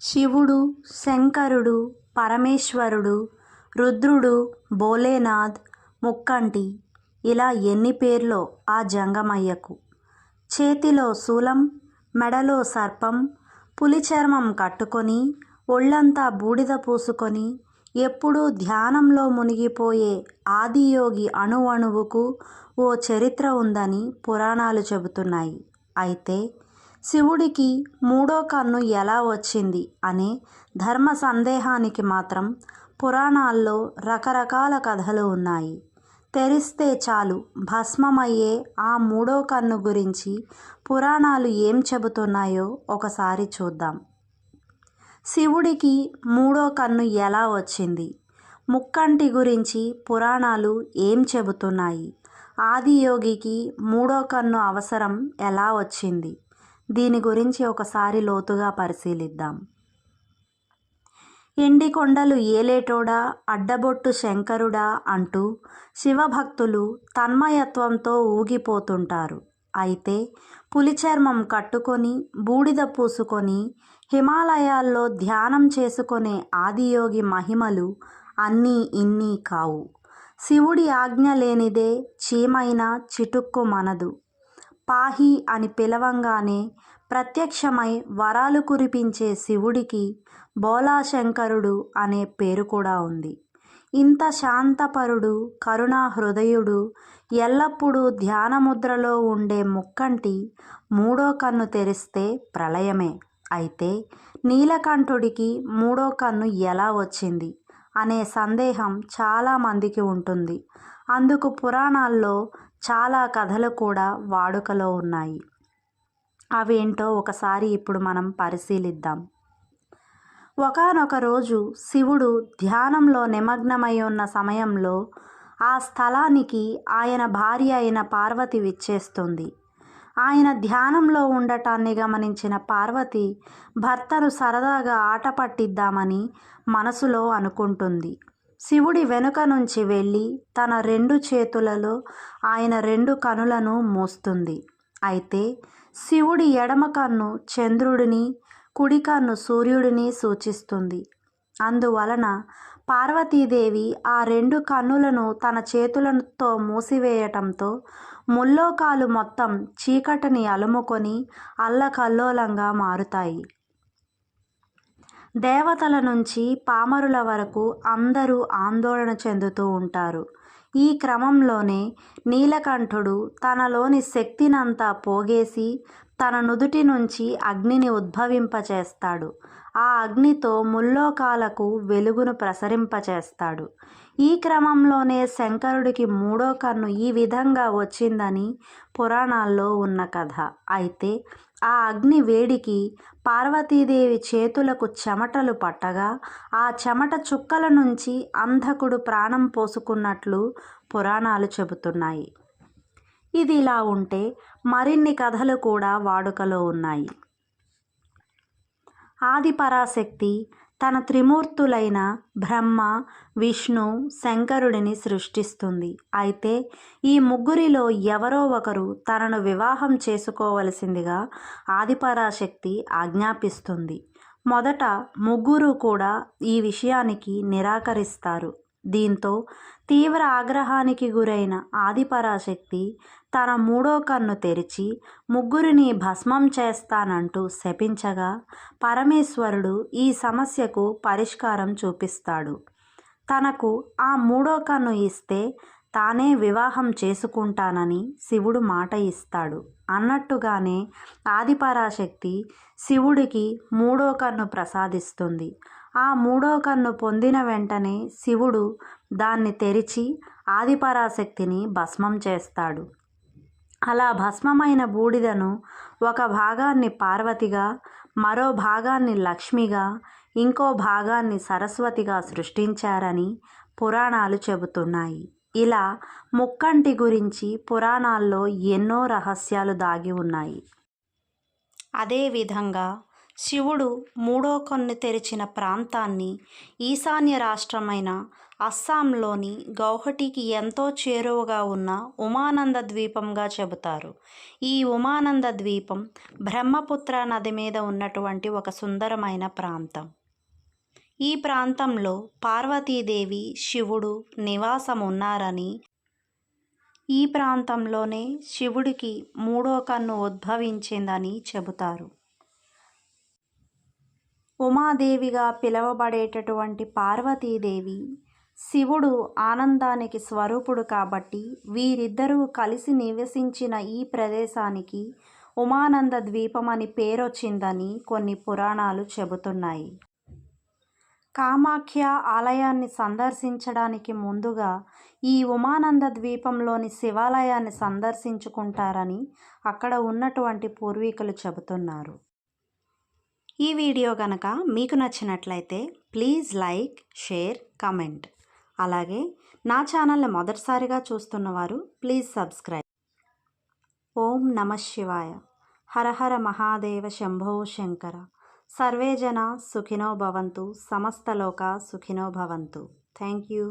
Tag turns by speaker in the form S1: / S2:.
S1: శివుడు శంకరుడు పరమేశ్వరుడు రుద్రుడు భోలేనాథ్ ముక్కంటి. ఇలా ఎన్ని పేర్లో ఆ జంగమయ్యకు? చేతిలో శూలం మెడలో సర్పం పులి చర్మం కట్టుకొని ఒళ్ళంతా బూడిద పూసుకొని ఎప్పుడూ ధ్యానంలో మునిగిపోయే ఆదియోగి అణువణువుకు ఓ చరిత్ర ఉందని పురాణాలు చెబుతున్నాయి. అయితే శివుడికి మూడో కన్ను ఎలా వచ్చింది అనే ధర్మ సందేహానికి మాత్రం పురాణాల్లో రకరకాల కథలు ఉన్నాయి. తెరిస్తే చాలు భస్మమయ్యే ఆ మూడో కన్ను గురించి పురాణాలు ఏం చెబుతున్నాయో ఒకసారి చూద్దాం. శివుడికి మూడో కన్ను ఎలా వచ్చింది? ముక్కంటి గురించి పురాణాలు ఏం చెబుతున్నాయి? ఆదియోగికి మూడో కన్ను అవసరం ఎలా వచ్చింది? దీని గురించి ఒకసారి లోతుగా పరిశీలిద్దాం. ఎండి కొండలు ఏలేటోడా అడ్డబొట్టు శంకరుడా అంటూ శివభక్తులు తన్మయత్వంతో ఊగిపోతుంటారు. అయితే పులిచర్మం కట్టుకొని బూడిద పూసుకొని హిమాలయాల్లో ధ్యానం చేసుకునే ఆదియోగి మహిమలు అన్నీ ఇన్నీ కావు. శివుడి ఆజ్ఞ లేనిదే చీమైన చిటుక్కు మనదు. పాహి అని పిలవంగానే ప్రత్యక్షమై వరాలు కురిపించే శివుడికి బోలాశంకరుడు అనే పేరు కూడా ఉంది. ఇంత శాంతపరుడు కరుణా హృదయుడు ఎల్లప్పుడూ ధ్యానముద్రలో ఉండే ముక్కంటి మూడో కన్ను తెరిస్తే ప్రళయమే. అయితే నీలకంఠుడికి మూడో కన్ను ఎలా వచ్చింది అనే సందేహం చాలామందికి ఉంటుంది. అందుకు పురాణాల్లో చాలా కథలు కూడా వాడుకలో ఉన్నాయి. అవేంటో ఒకసారి ఇప్పుడు మనం పరిశీలిద్దాం. ఒకనొక రోజు శివుడు ధ్యానంలో నిమగ్నమై ఉన్న సమయంలో ఆ స్థలానికి ఆయన భార్య అయిన పార్వతి విచ్చేస్తుంది. ఆయన ధ్యానంలో ఉండటాన్ని గమనించిన పార్వతి భర్తను సరదాగా ఆట పట్టిద్దామని మనసులో అనుకుంటుంది. శివుడి వెనుక నుంచి వెళ్ళి తన రెండు చేతులలో ఆయన రెండు కనులను మూస్తుంది. అయితే శివుడి ఎడమ కన్ను చంద్రుడిని కుడి కన్ను సూర్యుడిని సూచిస్తుంది. అందువలన పార్వతీదేవి ఆ రెండు కన్నులను తన చేతులతో మూసివేయటంతో ముల్లోకాలు మొత్తం చీకటిని అలుముకొని అల్లకల్లోలంగా మారుతాయి. దేవతల నుంచి పామరుల వరకు అందరూ ఆందోళన చెందుతూ ఉంటారు. ఈ క్రమంలోనే నీలకంఠుడు తనలోని శక్తినంతా పోగేసి తన నుదుటి నుంచి అగ్నిని ఉద్భవింపచేస్తాడు. ఆ అగ్నితో ముల్లోకాలకు వెలుగును ప్రసరింపచేస్తాడు. ఈ క్రమంలోనే శంకరుడికి మూడో కన్ను ఈ విధంగా వచ్చిందని పురాణాల్లో ఉన్న కథ. అయితే ఆ అగ్ని వేడికి పార్వతీదేవి చేతులకు చెమటలు పట్టగా ఆ చెమట చుక్కల నుంచి అంధకుడు ప్రాణం పోసుకున్నట్లు పురాణాలు చెబుతున్నాయి. ఇది ఇలా ఉంటే మరిన్ని కథలు కూడా వాడుకలో ఉన్నాయి. ఆదిపరాశక్తి తన త్రిమూర్తులైన బ్రహ్మ విష్ణు శంకరుడిని సృష్టిస్తుంది. అయితే ఈ ముగ్గురిలో ఎవరో ఒకరు తనను వివాహం చేసుకోవలసిందిగా ఆదిపరాశక్తి ఆజ్ఞాపిస్తుంది. మొదట ముగ్గురు కూడా ఈ విషయానికి నిరాకరిస్తారు. దీంతో తీవ్ర ఆగ్రహానికి గురైన ఆదిపరాశక్తి తన మూడో కన్ను తెరిచి ముగ్గురిని భస్మం చేస్తానంటూ శపించగా పరమేశ్వరుడు ఈ సమస్యకు పరిష్కారం చూపిస్తాడు. తనకు ఆ మూడో కన్ను ఇస్తే తానే వివాహం చేసుకుంటానని శివుడు మాట ఇస్తాడు. అన్నట్టుగానే ఆదిపరాశక్తి శివుడికి మూడో కన్ను ప్రసాదిస్తుంది. ఆ మూడో కన్ను పొందిన వెంటనే శివుడు దాన్ని తెరిచి ఆదిపరాశక్తిని భస్మం చేస్తాడు. అలా భస్మమైన బూడిదను ఒక భాగాన్ని పార్వతిగా మరో భాగాన్ని లక్ష్మిగా ఇంకో భాగాన్ని సరస్వతిగా సృష్టించారని పురాణాలు చెబుతున్నాయి. ఇలా ముక్కంటి గురించి పురాణాల్లో ఎన్నో రహస్యాలు దాగి ఉన్నాయి. అదేవిధంగా శివుడు మూడో కన్ను తెరిచిన ప్రాంతాన్ని ఈశాన్య రాష్ట్రమైన అస్సాంలోని గౌహటికి ఎంతో చేరువగా ఉన్న ఉమానంద ద్వీపంగా చెబుతారు. ఈ ఉమానంద ద్వీపం బ్రహ్మపుత్ర నది మీద ఉన్నటువంటి ఒక సుందరమైన ప్రాంతం. ఈ ప్రాంతంలో పార్వతీదేవి శివుడు నివాసం ఉన్నారని ఈ ప్రాంతంలోనే శివుడికి మూడో కన్ను ఉద్భవించిందని చెబుతారు. ఉమాదేవిగా పిలవబడేటటువంటి పార్వతీదేవి శివుడు ఆనందానికి స్వరూపుడు కాబట్టి వీరిద్దరూ కలిసి నివసించిన ఈ ప్రదేశానికి ఉమానంద ద్వీపం అని పేరొచ్చిందని కొన్ని పురాణాలు చెబుతున్నాయి. కామాఖ్య ఆలయాన్ని సందర్శించడానికి ముందుగా ఈ ఉమానంద ద్వీపంలోని శివాలయాన్ని సందర్శించుకుంటారని అక్కడ ఉన్నటువంటి పూర్వీకులు చెబుతున్నారు. ఈ వీడియో కనుక మీకు నచ్చినట్లయితే ప్లీజ్ లైక్ షేర్ కమెంట్. అలాగే నా ఛానల్ని మొదటిసారిగా చూస్తున్నవారు ప్లీజ్ సబ్స్క్రైబ్. ఓం నమ శివాయ. హర హర మహాదేవ శంభో శంకర. సర్వే జన సుఖినో భవంతు సమస్తలోక సుఖినో భవంతు. Thank you